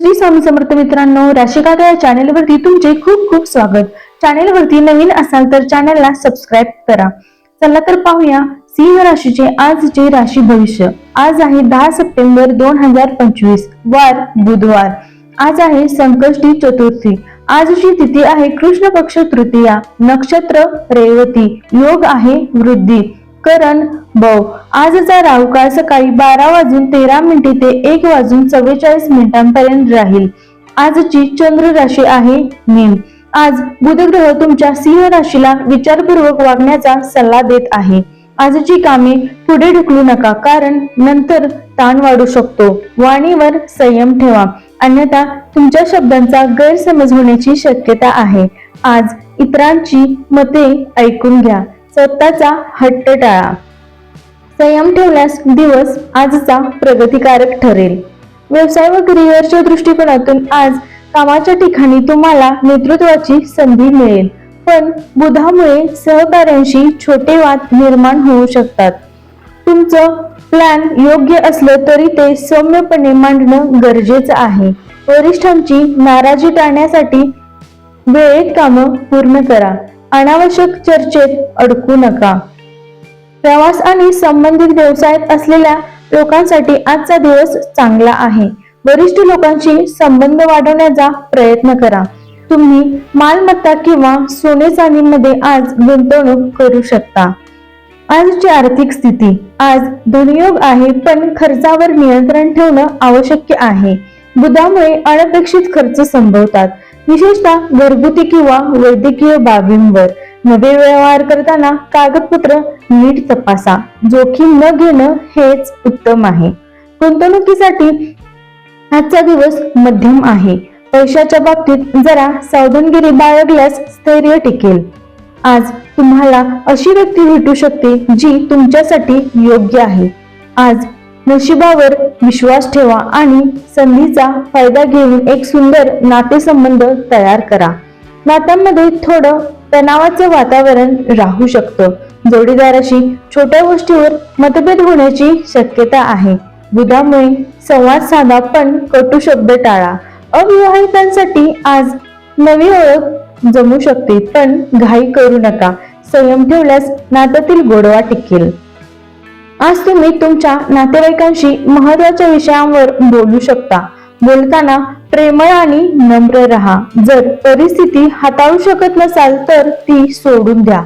श्री स्वामी समर्थ मित्रांनो राशिकाता या चॅनेलवरती तुमचे खूप खूप स्वागत. चॅनेलवरती नवीन असाल तर चॅनेलला सबस्क्राईब करा. चला तर पाहूया सिंह राशीचे आजचे राशी भविष्य. आज आहे दहा सप्टेंबर दोन हजार पंचवीस वार बुधवार. आज आहे संकष्टी चतुर्थी. आजची तिथी आहे कृष्ण पक्ष तृतीया नक्षत्र रेवती. योग आहे वृद्धी. करण. भव आजचा राहुकाळ सकाळी बारा वाजून तेरा मिनिटे ते एक वाजून चव्वेचाळीस मिनिटांपर्यंत राहील. आजची चंद्र राशी आहे मीन. आज बुधग्रह तुमच्या सिंह राशीला विचारपूर्वक वागण्याचा सल्ला देत आहे. आजची कामे पुढे ढकलू नका कारण नंतर ताण वाढू शकतो. वाणीवर संयम ठेवा. अन्यथा तुमच्या शब्दांचा गैरसमज होण्याची शक्यता आहे. आज इतरांची मते ऐकून घ्या. स्वतःचा हट्ट टाळा. संयम ठेवल्यास दिवस आजचा प्रगतिकारक ठरेल. व्यवसाय व करिअरच्या दृष्टिकोनातून आज कामाच्या ठिकाणी तुम्हाला नेतृत्वाची संधी मिळेल. पण बुधामुळे सहकाऱ्यांशी छोटे वाद निर्माण होऊ शकतात. तुमचं प्लॅन योग्य असलं तरी ते सौम्यपणे मांडणं गरजेचं आहे. वरिष्ठांची नाराजी टाळण्यासाठी वेळेत कामं पूर्ण करा. अनावश्यक चर्चेत अडकू नका. प्रवास आणि संबंधित व्यवसायात असलेल्या लोकांसाठी आजचा दिवस चांगला आहे. वरिष्ठ लोकांशी संबंध वाढवण्याचा प्रयत्न करा. तुम्ही मालमत्ता किंवा सोने चांदीमध्ये आज गुंतवणूक करू शकता. आजची आर्थिक स्थिती आज धनयोग आहे पण खर्चावर नियंत्रण ठेवणं आवश्यक आहे. बुधामुळे अनपेक्षित खर्च संभवतात. विशेषतः घरगुती किंवा वैद्यकीय बाबींवर. नवे व्यवहार करताना कागदपत्र नीट तपासा. जोखीम न घेणं हेच उत्तम आहे. गुंतवणुकीसाठी आजचा दिवस मध्यम आहे. पैशाच्या बाबतीत जरा सावधानगिरी बाळगल्यास स्थैर्य टिकेल. आज तुम्हाला अशी व्यक्ती भेटू शकते जी तुमच्यासाठी योग्य आहे. आज नशिबावर विश्वास ठेवा आणि संधीचा फायदा घेऊन एक सुंदर नातेसंबंध तयार करा. नात्यांमध्ये थोडं तणावाचं वातावरण राहू शकतं. जोडीदाराशी छोट्या गोष्टीवर मतभेद होण्याची शक्यता आहे. बुधामुळे संवाद साधा पण कटू शब्द टाळा. अविवाहितांसाठी आज नवी ओळख जमू शकते पण घाई करू नका. संयम ठेवल्यास नात्यातील गोडवा टिकेल. आज तुम्ही तुमच्या नातेवाईकांशी महत्त्वाच्या विषयांवर बोलू शकता. बोलताना प्रेमळ आणि नम्र राहा. जर परिस्थिती हाताळू शकत नसाल तर ती सोडून द्या.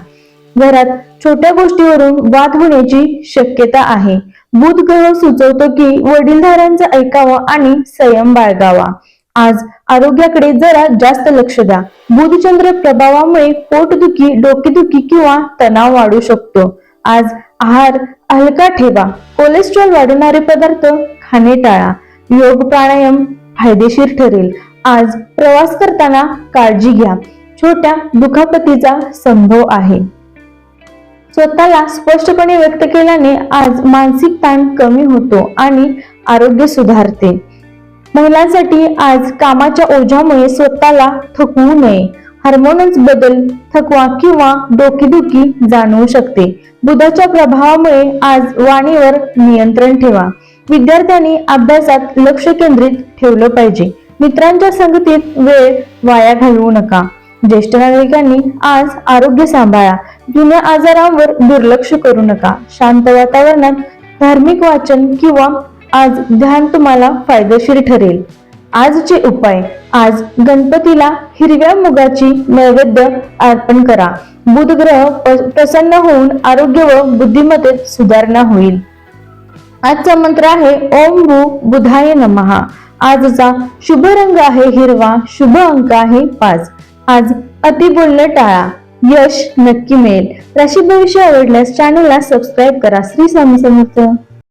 घरात छोट्या गोष्टीवरून वाद होण्याची शक्यता आहे. बुध ग्रह सुचवतो की वडीलधाऱ्यांचं ऐकावं आणि संयम बाळगावा. आज आरोग्याकडे जरा जास्त लक्ष द्या. बुधचंद्र प्रभावामुळे पोटदुखी डोकेदुखी किंवा तणाव वाढू शकतो. आज आहार हलका ठेवा. कोलेस्ट्रॉल वाढवणारे पदार्थ खाणे टाळा. योग प्राणायाम फायदेशीर ठरेल. आज प्रवास करताना काळजी घ्या. छोट्या दुखापतीचा संभव आहे. स्वतःला स्पष्टपणे व्यक्त केल्याने आज मानसिक ताण कमी होतो आणि आरोग्य सुधारते. महिलांसाठी आज कामाच्या ओझ्यामुळे स्वतःला थकवू नये. हार्मोन्स बदल थकवा किंवा डोकेदुखी जाणवू शकते. बुधाच्या प्रभावामुळे आज वाणीवर नियंत्रण ठेवा. विद्यार्थ्यांनी अभ्यासात लक्ष केंद्रित ठेवलं पाहिजे. मित्रांच्या संगतीत वेळ वाया घालवू नका. ज्येष्ठ नागरिकांनी आज आरोग्य सांभाळा. जुन्या आजारांवर दुर्लक्ष करू नका. शांत वातावरणात धार्मिक वाचन किंवा आज ध्यान तुम्हाला फायदेशीर ठरेल. आजचे उपाय. आज गणपतीला हिरव्या मुगाची नैवेद्य अर्पण करा. बुध ग्रह प्रसन्न होऊन आरोग्य व बुद्धिमत्तेत सुधारणा होईल. आजचा मंत्र आहे ओम भू बुधाय नमहा आजचा शुभ रंग आहे हिरवा शुभ अंक आहे पाच. आज अति बोलणं टाळा. यश नक्की मिळेल. राशी भविष्य आवडल्यास चॅनलला सबस्क्राईब करा. श्री स्वामी समर्थ.